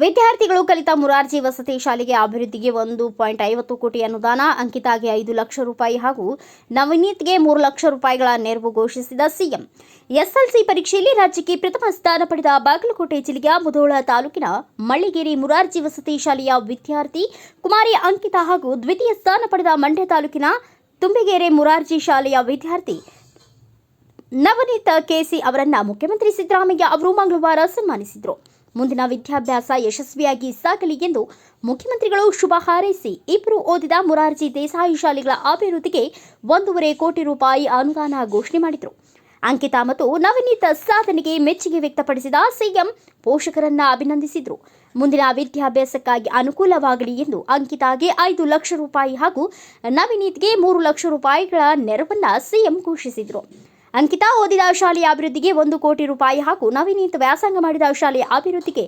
ವಿದ್ಯಾರ್ಥಿಗಳು ಕಲಿತ ಮುರಾರ್ಜಿ ವಸತಿ ಶಾಲೆಗೆ ಅಭಿವೃದ್ಧಿಗೆ ಒಂದು ಪಾಯಿಂಟ್ ಐವತ್ತು ಕೋಟಿ ಅನುದಾನ, ಅಂಕಿತಾಗೆ ಐದು ಲಕ್ಷ ರೂಪಾಯಿ ಹಾಗೂ ನವನೀತ್ಗೆ ಮೂರು ಲಕ್ಷ ರೂಪಾಯಿಗಳ ನೆರವು ಘೋಷಿಸಿದ ಸಿಎಂ. ಎಸ್ಎಲ್ಸಿ ಪರೀಕ್ಷೆಯಲ್ಲಿ ರಾಜ್ಯಕ್ಕೆ ಪ್ರಥಮ ಸ್ಥಾನ ಪಡೆದ ಬಾಗಲಕೋಟೆ ಜಿಲ್ಲೆಯ ಮುಧೋಳ ತಾಲೂಕಿನ ಮಳ್ಳಿಗೇರಿ ಮುರಾರ್ಜಿ ವಸತಿ ಶಾಲೆಯ ವಿದ್ಯಾರ್ಥಿ ಕುಮಾರಿ ಅಂಕಿತಾ ಹಾಗೂ ದ್ವಿತೀಯ ಸ್ಥಾನ ಪಡೆದ ಮಂಡ್ಯ ತಾಲೂಕಿನ ತುಂಬಿಗೆರೆ ಮುರಾರ್ಜಿ ಶಾಲೆಯ ವಿದ್ಯಾರ್ಥಿ ನವನೀತ್ ಕೆಸಿ ಅವರನ್ನು ಮುಖ್ಯಮಂತ್ರಿ ಸಿದ್ದರಾಮಯ್ಯ ಅವರು ಮಂಗಳವಾರ ಸನ್ಮಾನಿಸಿದರು. ಮುಂದಿನ ವಿದ್ಯಾಭ್ಯಾಸ ಯಶಸ್ವಿಯಾಗಿ ಸಾಗಲಿ ಎಂದು ಮುಖ್ಯಮಂತ್ರಿಗಳು ಶುಭ ಹಾರೈಸಿ ಇಬ್ಬರು ಓದಿದ ಮುರಾರ್ಜಿ ದೇಸಾಯಿ ಶಾಲೆಗಳ ಅಭಿವೃದ್ಧಿಗೆ ಒಂದೂವರೆ ಕೋಟಿ ರೂಪಾಯಿ ಅನುದಾನ ಘೋಷಣೆ ಮಾಡಿದರು. ಅಂಕಿತಾ ಮತ್ತು ನವನೀತ್ ಸಾಧನೆಗೆ ಮೆಚ್ಚುಗೆ ವ್ಯಕ್ತಪಡಿಸಿದ ಸಿಎಂ ಪೋಷಕರನ್ನ ಅಭಿನಂದಿಸಿದರು. ಮುಂದಿನ ವಿದ್ಯಾಭ್ಯಾಸಕ್ಕಾಗಿ ಅನುಕೂಲವಾಗಲಿ ಎಂದು ಅಂಕಿತಾಗೆ ಐದು ಲಕ್ಷ ರೂಪಾಯಿ ಹಾಗೂ ನವನೀತ್ಗೆ ಮೂರು ಲಕ್ಷ ರೂಪಾಯಿಗಳ ನೆರವನ್ನ ಸಿಎಂ ಘೋಷಿಸಿದರು. ಅಂಕಿತಾ ಓದಿದ ಶಾಲೆಯ ಅಭಿವೃದ್ಧಿಗೆ ಒಂದು ಕೋಟಿ ರೂಪಾಯಿ ಹಾಗೂ ನವೀನೀತ್ ವ್ಯಾಸಂಗ ಮಾಡಿದ ಶಾಲೆಯ ಅಭಿವೃದ್ಧಿಗೆ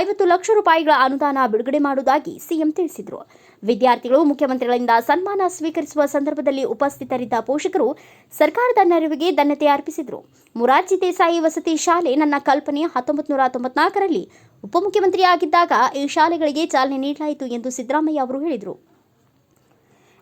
ಐವತ್ತು ಲಕ್ಷ ರೂಪಾಯಿಗಳ ಅನುದಾನ ಬಿಡುಗಡೆ ಮಾಡುವುದಾಗಿ ಸಿಎಂ ತಿಳಿಸಿದರು. ವಿದ್ಯಾರ್ಥಿಗಳು, ಮುಖ್ಯಮಂತ್ರಿಗಳಿಂದ ಸನ್ಮಾನ ಸ್ವೀಕರಿಸುವ ಸಂದರ್ಭದಲ್ಲಿ ಉಪಸ್ಥಿತರಿದ್ದ ಪೋಷಕರು ಸರ್ಕಾರದ ನೆರವಿಗೆ ಧನ್ಯತೆ ಅರ್ಪಿಸಿದರು. ಮುರಾರ್ಜಿ ದೇಸಾಯಿ ವಸತಿ ಶಾಲೆ ನನ್ನ ಕಲ್ಪನೆ ಹತ್ತೊಂಬತ್ತು ನೂರ ತೊಂಬತ್ನಾಲ್ಕರಲ್ಲಿ ಉಪಮುಖ್ಯಮಂತ್ರಿಯಾಗಿದ್ದಾಗ ಈ ಶಾಲೆಗಳಿಗೆ ಚಾಲನೆ ನೀಡಲಾಯಿತು ಎಂದು ಸಿದ್ದರಾಮಯ್ಯ ಅವರು ಹೇಳಿದರು.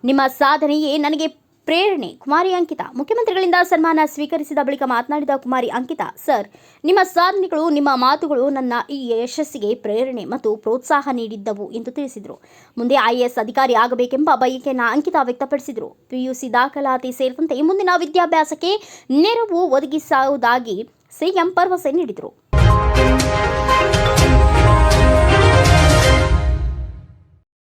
ನಿಮ್ಮ ಸಾಧನೆಯೇ ನನಗೆ ಪ್ರೇರಣೆ. ಕುಮಾರಿ ಅಂಕಿತಾ. ಮುಖ್ಯಮಂತ್ರಿಗಳಿಂದ ಸನ್ಮಾನ ಸ್ವೀಕರಿಸಿದ ಬಳಿಕ ಮಾತನಾಡಿದ ಕುಮಾರಿ ಅಂಕಿತಾ, ಸರ್, ನಿಮ್ಮ ಸಾಧನೆಗಳು, ನಿಮ್ಮ ಮಾತುಗಳು ನನ್ನ ಈ ಯಶಸ್ಸಿಗೆ ಪ್ರೇರಣೆ ಮತ್ತು ಪ್ರೋತ್ಸಾಹ ನೀಡಿದ್ದವು ಎಂದು ತಿಳಿಸಿದರು. ಮುಂದೆ ಐಎಎಸ್ ಅಧಿಕಾರಿ ಆಗಬೇಕೆಂಬ ಬಯಕೆಯನ್ನು ಅಂಕಿತಾ ವ್ಯಕ್ತಪಡಿಸಿದರು. ಪಿಯುಸಿ ದಾಖಲಾತಿ ಸೇರಿದಂತೆ ಮುಂದಿನ ವಿದ್ಯಾಭ್ಯಾಸಕ್ಕೆ ನೆರವು ಒದಗಿಸುವುದಾಗಿ ಸಿಎಂ ಭರವಸೆ ನೀಡಿದರು.